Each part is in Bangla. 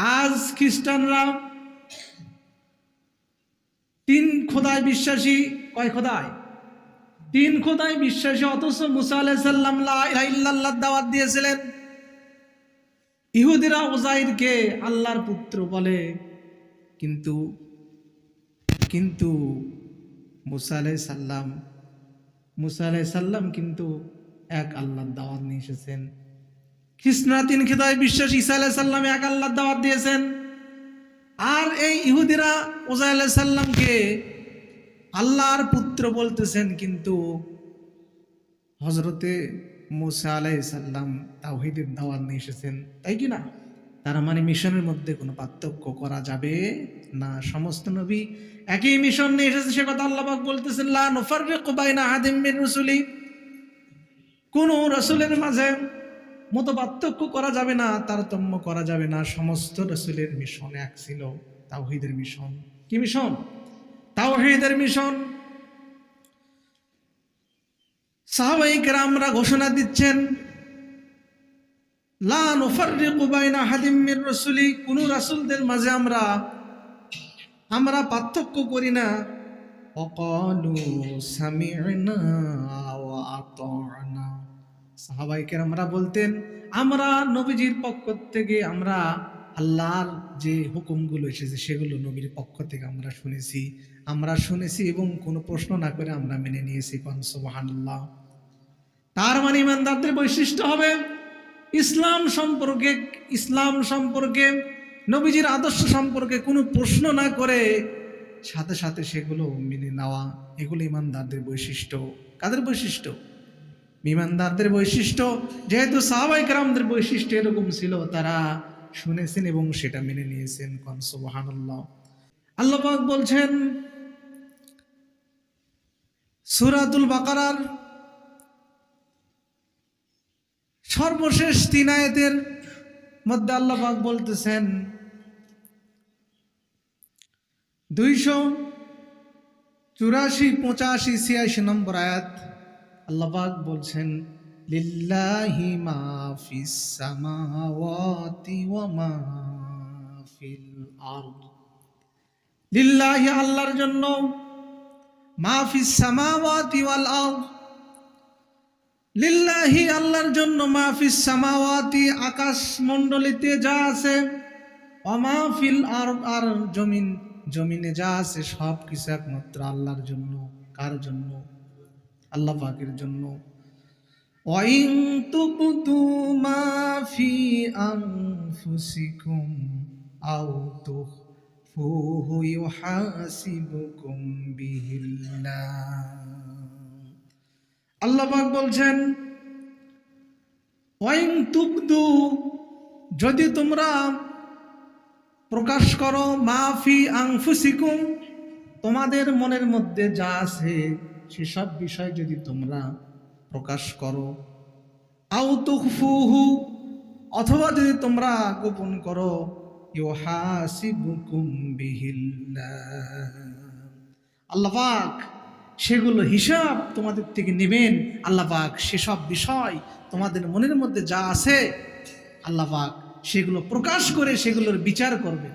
আজ খ্রিস্টানরা তিন খোদায় বিশ্বাসী, কয় খোদায়? তিন খোদায় বিশ্বাসী, অথচ মুসা আলাইসাল্লাম দাওয়াত দিয়েছিলেন। ইহুদিরা ওজাইরকে আল্লাহর পুত্র বলে। কিন্তু কিন্তু মুসা আলাই সাল্লাম মুসা আলাই সাল্লাম কিন্তু এক আল্লাহর দাওয়াত নিয়ে এসেছেন। খ্রিস্টরা তিন খেদায় বিশ্বাস ঈসা আলাই সাল্লাম এক আল্লাহর দাওয়াত দিয়েছেন। আর এই ইহুদিরা ওজা আলাই সাল্লামকে আল্লাহর পুত্র বলতেছেন, কিন্তু হজরতে মুসা আলাই সাল্লাম তাওহিদের দাওয়াত নিয়ে এসেছেন, তাই কি না? তারা মানে মিশনের মধ্যে কোনো পার্থক্য করা যাবে না। সমস্ত নবী একই মিশন নিয়ে এসেছে, সে কথা আল্লাহ বলতেছেন, লা নুফাররিকু বাইনা আহাদিম মিন রুসুলি। কোন রসুলের মাঝে মতো পার্থক্য করা যাবে না, তারতম্য করা যাবে না। সমস্ত রসুলের মিশন এক ছিল, তাওহিদের মিশন। কি মিশন? তাওহিদের মিশন। সাহাবাহিক রামরা ঘোষণা দিচ্ছেন, লা নুফাররিকু বাইনা হাদিম মির রসুলি। কোন রাসূলদের মাঝে আমরা আমরা পার্থক্য করি না। অকালু সামি'না সাহাবাইকের আমরা বলতেন, আমরা নবীজির পক্ষ থেকে আমরা আল্লাহর যে হুকুমগুলো এসেছে সেগুলো নবীর পক্ষ থেকে আমরা শুনেছি আমরা শুনেছি এবং কোনো প্রশ্ন না করে আমরা মেনে নিয়েছি কনসবাহান্লাহ তার মানে ইমানদারদের বৈশিষ্ট্য হবে, ইসলাম সম্পর্কে ইসলাম সম্পর্কে, নবীজির আদর্শ সম্পর্কে কোনো প্রশ্ন না করে সাথে সাথে সেগুলো মেনে নেওয়া, এগুলো ইমানদারদের বৈশিষ্ট্য। কাদের বৈশিষ্ট্য? ইমানদারদের বৈশিষ্ট্য, যেহেতু সাহাবাই কারামদের বৈশিষ্ট্য এরকম ছিল, তারা শুনেছেন এবং সেটা মেনে নিয়েছেন কনসবাহান্লাহ আল্লাপাক বলছেন, সুরাতুল বাকারার সর্বশেষ তিন মধ্যে আল্লাপাক বলতেছেন, দুইশো চুরাশি, পঁচাশি, ছিয়াশি নম্বর আয়াত আল্লাহ পাক বলছেন, লিল্লাহি মা ফিস সামাওয়াতি ওয়া মা ফিল আরদ। লিল্লাহি আল্লাহর জন্য মা ফিস সামাওয়াতি ওয়াল আরদ। লিল্লাহি আল্লাহর জন্য মাহফিস সামাওয়াতি আকাশ মণ্ডলীতে যা আছে অমাহফিল আর আর জমিন, জমিনে যা আছে সব কিছু একমাত্র আল্লাহর জন্য। কার জন্য? আল্লাহ পাকের জন্য। ওয়াইন তুবতু মা ফি আনফুসিকুম আও তুখফুহু ইউহাসিবুকুম বিহিল্লাহ আল্লাহ পাক বলছেন ওয়াইং তুবদু, যদি তোমরা প্রকাশ করো মাফি আংফুসিকুম তোমাদের মনের মধ্যে যা আছে সেসব বিষয় যদি তোমরা প্রকাশ করো আউ তুখফুহু অথবা যদি তোমরা গোপন করো, ইউহাসিবুকুম বিহিল্লাহ। আল্লাহ পাক সেগুলো হিসাব তোমাদের থেকে নেবেন। আল্লাহ পাক সেসব বিষয় তোমাদের মনের মধ্যে যা আছে, আল্লাহ পাক সেগুলো প্রকাশ করে সেগুলোর বিচার করবেন।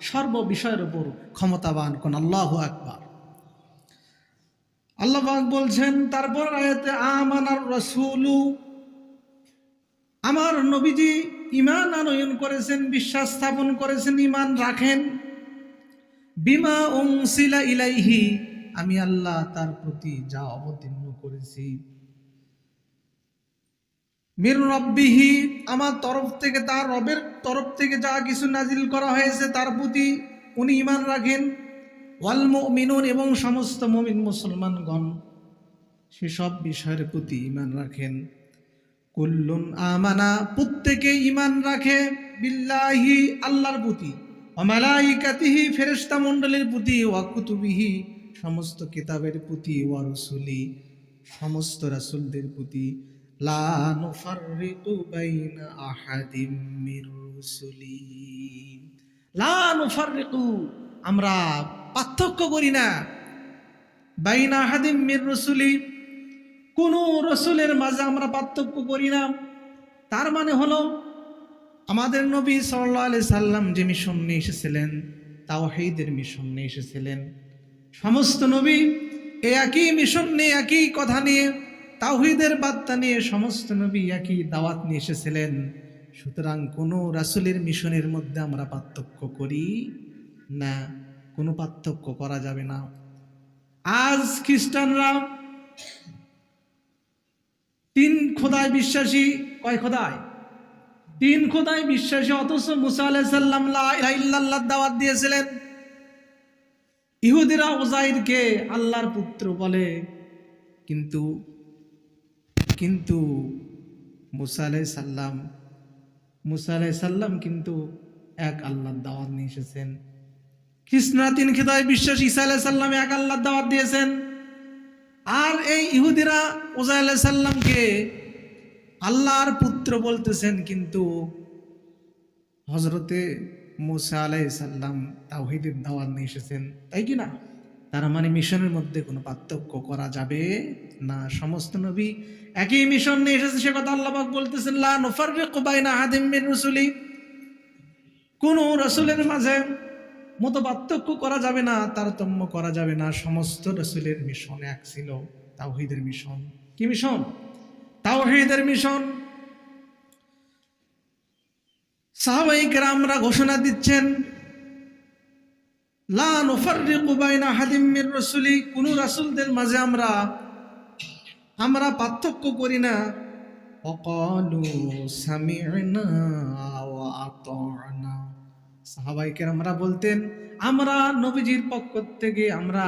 সর্ব বিষয়ের উপর ক্ষমতাবান কোন আল্লাহু আকবার। আল্লাহবাক বলছেন, তারপর আয়াতে, আমানার রাসূলু আমার নবীজি ইমান আনয়ন করেছেন, বিশ্বাস স্থাপন করেছেন ইমান রাখেন। বিমা ওংসিলা ইলাইহি, আমি আল্লাহ তার প্রতি যা অবতীর্ণ করেছি। মির রব্বিহি, আমার তরফ থেকে, তার রবের তরফ থেকে যা কিছু নাজিল করা হয়েছে তার প্রতি উনি ইমান রাখেন। ওয়াল মিনুন এবং সমস্ত মমিন মুসলমানগণ সেসব বিষয়ের প্রতি ইমান রাখেন। কুল্লুন আমানা, প্রত্যেকে ইমান রাখে বিল্লাহি, আল্লাহর প্রতি। অমালাইকাতিহি ফেরেশতা মণ্ডলীর প্রতি ওয়াকুতুবিহি সমস্ত কিতাবের প্রতি, ওয়া রসুলি, সমস্ত রাসুলদের প্রতি। লা আহাদিম আমরা পার্থক্য করি না। বাইনা আহাদিম মির রসুলি, কোন রসুলের মাঝে আমরা পার্থক্য করি না। তার মানে হলো, আমাদের নবী সাল্লাহ আলি সাল্লাম যে মিশন নিয়ে এসেছিলেন তাও হেইদের মিশন নিয়ে এসেছিলেন। সমস্ত নবী এই একই মিশন নিয়ে, একই কথা নিয়ে তাওহিদের বার্তা নিয়ে সমস্ত নবী একই দাওয়াত নিয়ে এসেছিলেন। সুতরাং কোনো রাসুলের মিশনের মধ্যে আমরা পার্থক্য করি না, কোনো পার্থক্য করা যাবে না। আজ খ্রিস্টানরা তিন খোদায় বিশ্বাসী, কয় খোদায়? তিন খোদায় বিশ্বাসী, অথচ মুসা দাওয়াত দিয়েছিলেন। ইহুদিরা ওজাইরকে আল্লাহর পুত্র বলে, কিন্তু কিন্তু মুসা আলাই সাল্লাম মুসা আলাই সাল্লাম কিন্তু এক আল্লাহর দাওয়াত নিয়ে এসেছেন। খ্রিস্টরা তিন খেদায় বিশ্বাস, ঈসা আলাই সাল্লাম এক আল্লাহর দাওয়াত দিয়েছেন। আর এই ইহুদিরা ওজা আলাই সাল্লামকে আল্লাহর পুত্র বলতেছেন কিন্তু হজরতে মুসা আলাই সাল্লাম তাওহিদের দাওয়াত নিয়ে এসেছেন। তাই কি না? তার মানে মিশনের মধ্যে কোনো পার্থক্য করা যাবে না। সমস্ত নবী একই মিশন নিয়ে এসেছে, সে কথা আল্লাহ বলতেছেন, লা নুফাররিকু বাইনা আহাদিম মিন রুসুলি। কোন রসুলের মাঝে মতো পার্থক্য করা যাবে না, তারতম্য করা যাবে না। সমস্ত রসুলের মিশন এক ছিল, তাওহিদের মিশন। কি মিশন? তাওহিদের মিশন। সাহাবাইক রামরা ঘোষণা দিচ্ছেন রাসূলদের মাঝে আমরা আমরা পার্থক্য করি না। সামি'না সাহাবাইকের আমরা বলতেন, আমরা নবীজির পক্ষ থেকে আমরা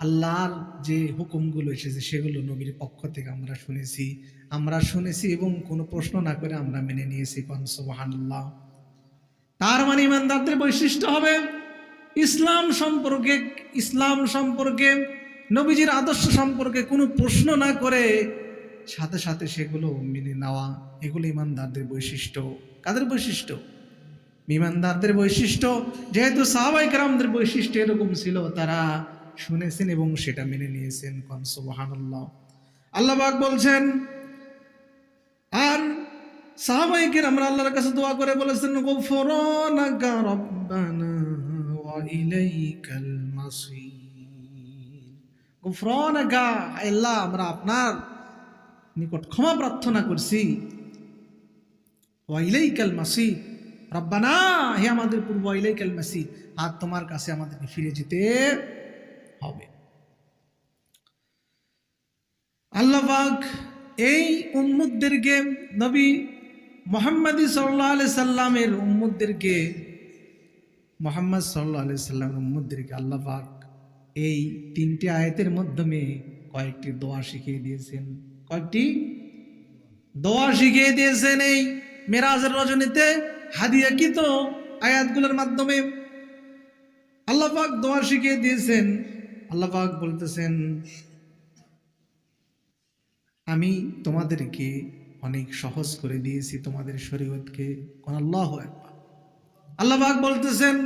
আল্লাহর যে হুকুমগুলো এসেছে, সেগুলো নবীর পক্ষ থেকে আমরা শুনেছি। আমরা শুনেছি এবং কোনো প্রশ্ন না করে আমরা মেনে নিয়েছি, কন তার মানে ইমানদারদের বৈশিষ্ট্য হবে ইসলাম সম্পর্কে ইসলাম সম্পর্কে, নবীজির আদর্শ সম্পর্কে কোনো প্রশ্ন না করে সাথে সাথে সেগুলো মেনে নেওয়া, এগুলো ইমানদারদের বৈশিষ্ট্য। কাদের বৈশিষ্ট্য? ইমানদারদের বৈশিষ্ট্য, যেহেতু সাহাবাই কারামদের বৈশিষ্ট্য এরকম ছিল, তারা শুনেছেন এবং সেটা মেনে নিয়েছেন কন, সুবহানাল্লাহ। আল্লাহ পাক বলছেন, আর সাহাবাইকের আমরা আল্লাহর কাছে দোয়া করে বলেছেন, গফরানাকা মাসির গফরানাকা আল্লাহ, আমরা আপনার নিকট ক্ষমা প্রার্থনা করছি। ওয়া ইলাইকাল মাসির রব্বানা, হে আমাদের পূর্ব ইলাইকাল মাসির আর তোমার কাছে ফিরে যেতে হবে। আল্লাহ পাক এই উম্মুদদেরকে নবী মোহাম্মদী সাল্লাহ সাল্লামের উম্মুদদেরকে মোহাম্মদ সাল্লাহ আলি সাল্লামের উম্মুদদেরকে আল্লাহ পাক এই তিনটি আয়াতের মাধ্যমে কয়েকটি দোয়া শিখিয়ে দিয়েছেন। কয়েকটি দোয়া শিখিয়ে দিয়েছেন এই মেরাজের রজনীতে। হাদিয়া কি তো? আয়াতগুলোর মাধ্যমে। আল্লাহ পাক দোয়া শিখিয়ে দিয়েছেন। আল্লাহ পাক বলতেছেন, আমি তোমাদেরকে অনেক সহজ করে দিয়েছি তোমাদের শরীয়তকে। কোন আল্লাহ একবার আল্লাহ পাক বলতেছেন,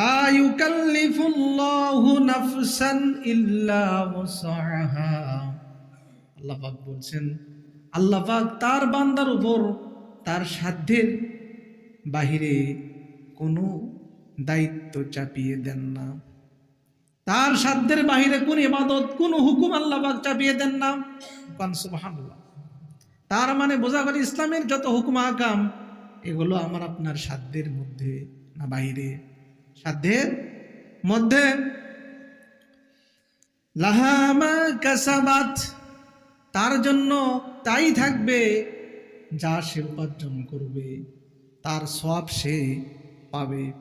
লা ইউকাল্লিফুল্লাহু নাফসান ইল্লা ওয়াসাহা আল্লাহ বলছেন আল্লাহবাক তার বান্দার উপর তার সাধ্যের বাহিরে কোনো দায়িত্ব চাপিয়ে দেন না। তার সাধ্যের বাহিরে কোন ইবাদত, কোন হুকুম আল্লাহ পাক চাপিয়ে দেন না। তার মানে বোঝা গেল ইসলামের যত হুকুম আকাম এগুলো আমার আপনার সাধ্যের মধ্যে না বাইরে। সাধ্যের মধ্যে? তার জন্য তাই থাকবে যা সে উপার্জন করবে, তার সব সে পাবে।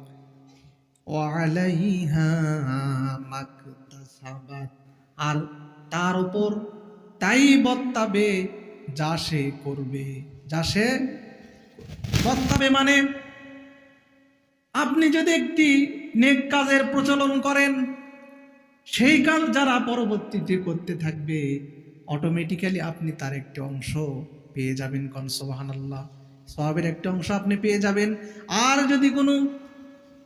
আর তার উপর তাই বত্তাবে যা সে করবে, যা সে বক্তাবে মানে আপনি যদি একটি নেক কাজের প্রচলন করেন, সেই কাজ যারা পরবর্তীতে করতে থাকবে অটোমেটিক্যালি আপনি তার একটি অংশ পেয়ে যাবেন কনসবাহান আল্লাহ সবের একটি অংশ আপনি পেয়ে যাবেন। আর যদি কোনো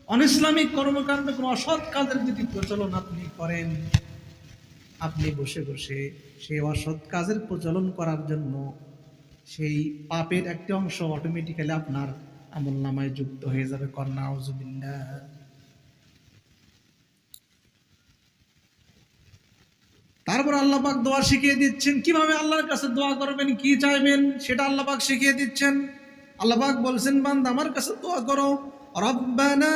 অনিসলামিক কর্মকাণ্ড, কোনো অসৎ কাজের যদি প্রচলন আপনি করেন, আপনি বসে বসে সেই অসৎ কাজের প্রচলন করার জন্য সেই পাপের একটি অংশ অটোমেটিক্যালি আপনার আমল নামায় যুক্ত হয়ে যাবে। কন্যা আউজুবিল্লাহ তারপর আল্লাহ পাক দোয়া শিখিয়ে দিচ্ছেন, কীভাবে আল্লাহর কাছে দোয়া করবেন, কি চাইবেন, সেটা আল্লাহ পাক শিখিয়ে দিচ্ছেন। আল্লাহ পাক বলছেন, বান্দা, আমার কাছে দোয়া করো, রব্বানা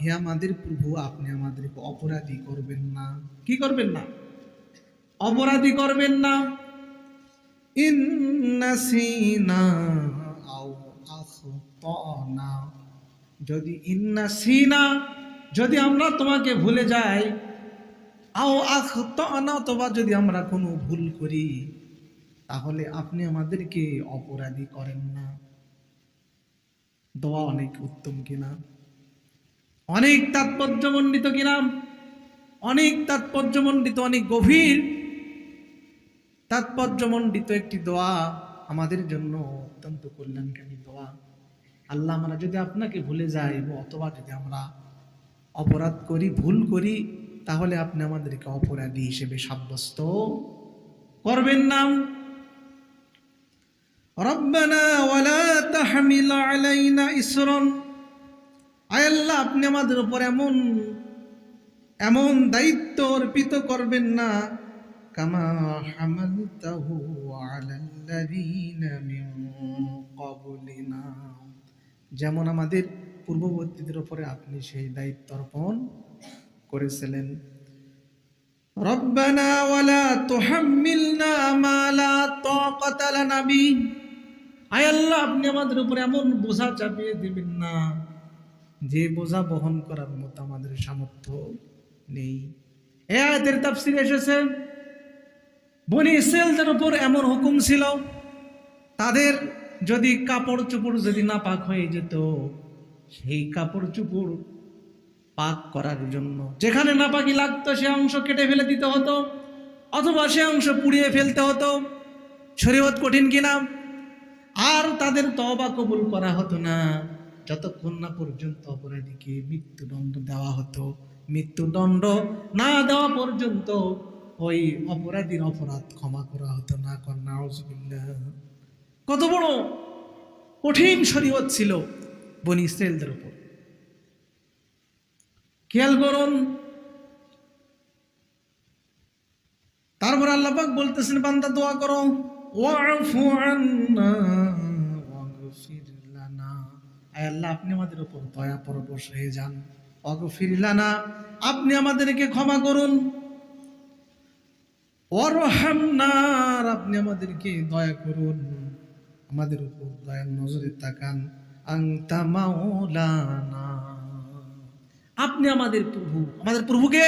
হে আমাদের প্রভু, আপনি আমাদেরকে অপরাধী করবেন না। কি করবেন না? অপরাধী করবেন না। ইন্নাসিনা আও আখতানা। যদি ইন্নাসিনা যদি আমরা তোমাকে ভুলে যাই, আও আখতানা অথবা যদি আমরা কোনো ভুল করি, তাহলে আপনি আমাদেরকে অপরাধী করেন না। দোয়া অনেক উত্তম কিনা? অনেক তাৎপর্যমণ্ডিত কিনা? অনেক তাৎপর্যমণ্ডিত, অনেক গভীর তাৎপর্যমণ্ডিত একটি দোয়া আমাদের জন্য অত্যন্ত কল্যাণকারী দোয়া। আল্লাহ আমরা যদি আপনাকে ভুলে যাই অথবা যদি আমরা অপরাধ করি, ভুল করি, তাহলে আপনি আমাদেরকে অপরাধী হিসেবে সাব্যস্ত করবেন না। রব্বানা আপনি আমাদের উপর এমন এমন দায়িত্ব অর্পিত করবেন না। কামা হামালতাহু আলাল্লাযীনা মিন ক্বাবলিনা যেমন আমাদের পূর্ববর্তীদের উপরে আপনি সেই দায়িত্ব অর্পণ করেছিলেন। রব্বানা ওয়ালা তুহাম্মিলনা মা লা তাকাতা লানা বি। আয় আল্লাহ, আপনি আমাদের উপরে এমন বোঝা চাপিয়ে দিবেন না যে বোঝা বহন করার মতো আমাদের সামর্থ্য নেই। এ আয়াতের তাফসির এসেছে বনি ইসরায়েলদের উপর এমন হুকুম ছিল, তাদের যদি কাপড় চোপড় যদি না পাক হয়ে যেত, সেই কাপড় চোপড় পাক করার জন্য। যেখানে নাপাকি লাগতো, সে অংশ কেটে ফেলে দিতে হতো, অথবা সে অংশ পুড়িয়ে ফেলতে হতো। শরীয়ত কঠিন কিনা? আর তাদের তবা কবুল করা হতো না। যতক্ষণ না পর্যন্ত অপরাধীকে মৃত্যুদণ্ড দেওয়া হতো, মৃত্যুদণ্ড না দেওয়া পর্যন্ত ওই অপরাধীর অপরাধ ক্ষমা করা হতো না, কন্যা কত বড় কঠিন শরীয়ত ছিল বনি ইসরায়েলদের উপর। খেয়াল করুন, তারপর আল্লাপাক বলতেছেন, বান্দা দোয়া করো আয় আল্লাহ, আপনি আমাদের উপর দয়া পরবশ হয়ে যান। ওয়াগফির লানা, আপনি আমাদেরকে ক্ষমা করুন। ওয়ারহামনার আপনি আমাদেরকে দয়া করুন। আমাদের উপর দয়ার নজরে তাকান। আংতা মাওলানা। আপনি আমাদের প্রভু। আমাদের প্রভুকে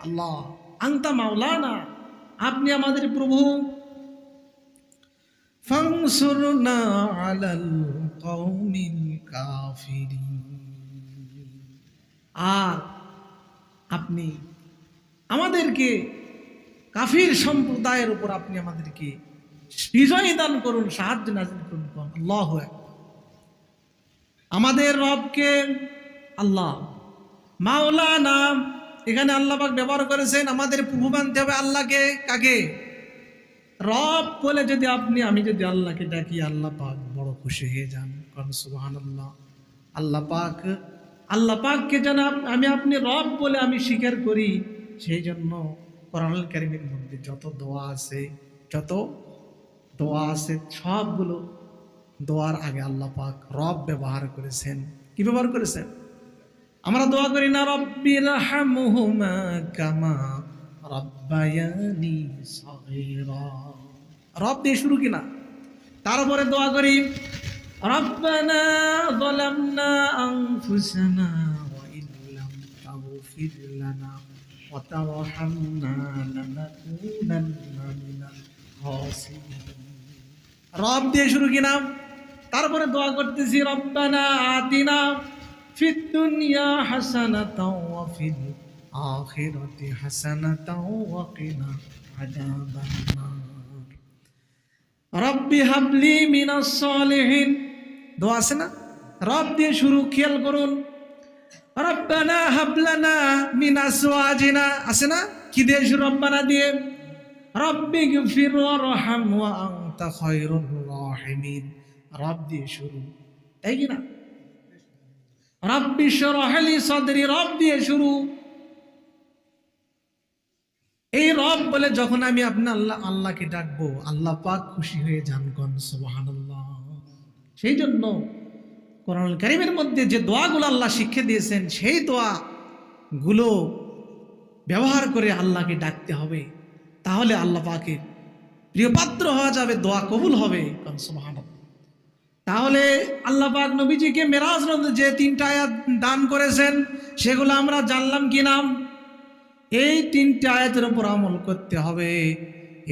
আল্লাহ। আংতা মাওলানা। আপনি আমাদের প্রভু। ফাংসুরনা আলাল কওমিল কাফিরিন। আর আপনি আমাদেরকে কাফির সম্প্রদায়ের উপর আপনি আমাদেরকে বিজয় দান করুন, সাহায্য নাজিল করুন আল্লাহ আমাদের রবকে আল্লাহ, মাওলানা, এখানে আল্লাহ পাক ব্যবহার করেছেন, আমাদের প্রভু মানতে হবে আল্লাহকে কাকে? রব বলে যদি আপনি, আমি যদি আল্লাহকে ডাকি, আল্লাহ পাক বড় খুশি হয়ে যান, কারণ সুবাহান আল্লাহ আল্লাহ পাক, আল্লাহ পাককে যেন আমি আপনি রব বলে আমি স্বীকার করি, সেই জন্য কোরআন কারিমের মধ্যে যত দোয়া আছে, যত দোয়া আছে, সবগুলো দোয়ার আগে আল্লাহ পাক রব ব্যবহার করেছেন। কি ব্যবহার করেছেন? আমরা দোয়া করি, না রব্বির হামহুমা কামা রব্বায়ানি সগীরা। রব দিয়ে শুরু কিনা? তারপরে দোয়া করি, রব্বানা যালামনা আনফুসানা ওয়া ইল্লাম তাগফির লানা। وترحمنا لنكونن من الخاسرين রব দিয়ে শুরু কি নাম তারপরে দোয়া করতেছি রব্বানা আতিনা ফিদ দুনিয়া হাসানাতাও ওয়া ফিল আখিরাতি হাসানাতাও ওয়া কিনা আযাবান নার রব্বি হাবলি মিনাস সালিহিন দোয়া আছে না রব দিয়ে শুরু খেয়াল করুন রব্বানা হাবলানা মিন আছে না? কি দিয়ে রব্বানা দিয়ে? রব্বি গফির ওয়ারহাম ওয়া আনতা খায়রুর রাহিমিন। রব দিয়ে শুরু তাই কি না? রব্বি শরহলি সদরি, রব দিয়ে শুরু এই রব বলে যখন আমি আপনার আল্লাহ, আল্লাহকে ডাকবো, আল্লাহ পাক খুশি হয়ে যান সুবহানাল্লাহ। সেই জন্য কোরআনুল কারিমের মধ্যে যে দোয়াগুলো আল্লাহ শিক্ষা দিয়েছেন, সেই দোয়াগুলো ব্যবহার করে আল্লাহকে ডাকতে হবে। তাহলে আল্লাহ পাকের প্রিয়পাত্র হওয়া যাবে, দোয়া কবুল হবে। তাহলে আল্লাহ পাক নবীজিকে মেরাজ যে তিনটা আয়াত দান করেছেন, সেগুলো আমরা জানলাম কি নাম? এই তিনটে আয়াতের উপর আমল করতে হবে।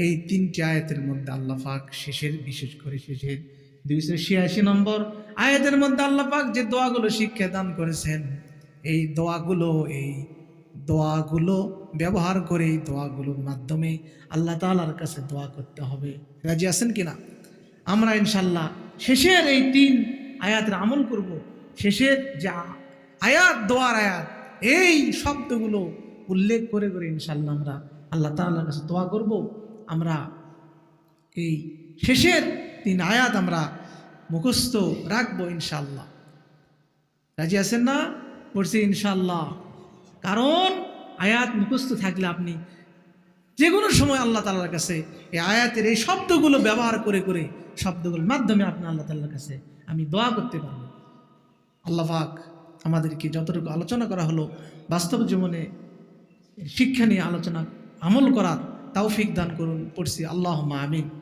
এই তিনটে আয়াতের মধ্যে আল্লাহ পাক শেষের, বিশেষ করে শেষের দুইশো ছিয়াশি নম্বর আয়াতের মধ্যে আল্লাহ পাক যে দোয়াগুলো শিক্ষা দান করেছেন, এই দোয়াগুলো এই দোয়াগুলো ব্যবহার করে এই দোয়াগুলোর মাধ্যমে আল্লাহ তাআলার কাছে দোয়া করতে হবে। রাজি আছেন কিনা আমরা ইনশাল্লাহ শেষের এই তিন আয়াতের আমল করব। শেষের যে আয়াত, দোয়ার আয়াত, এই শব্দগুলো উল্লেখ করে করে ইনশাল্লাহ আমরা আল্লাহ তাআলার কাছে দোয়া করব। আমরা এই শেষের তিন আয়াত আমরা মুখস্থ রাখব ইনশাল্লাহ রাজি আছেন না? পড়ছি ইনশাল্লাহ কারণ আয়াত মুখস্থ থাকলে আপনি যে কোনো সময় আল্লাহ তালার কাছে এই আয়াতের এই শব্দগুলো ব্যবহার করে করে শব্দগুলোর মাধ্যমে আপনি আল্লাহ তাল্লার কাছে আমি দোয়া করতে পারব। আল্লাহ পাক আমাদেরকে যতটুকু আলোচনা করা হলো বাস্তব জীবনে শিক্ষা নিয়ে আলোচনা, আমল করার তৌফিক দান করুন। পড়ছি আল্লাহ মা আমিন।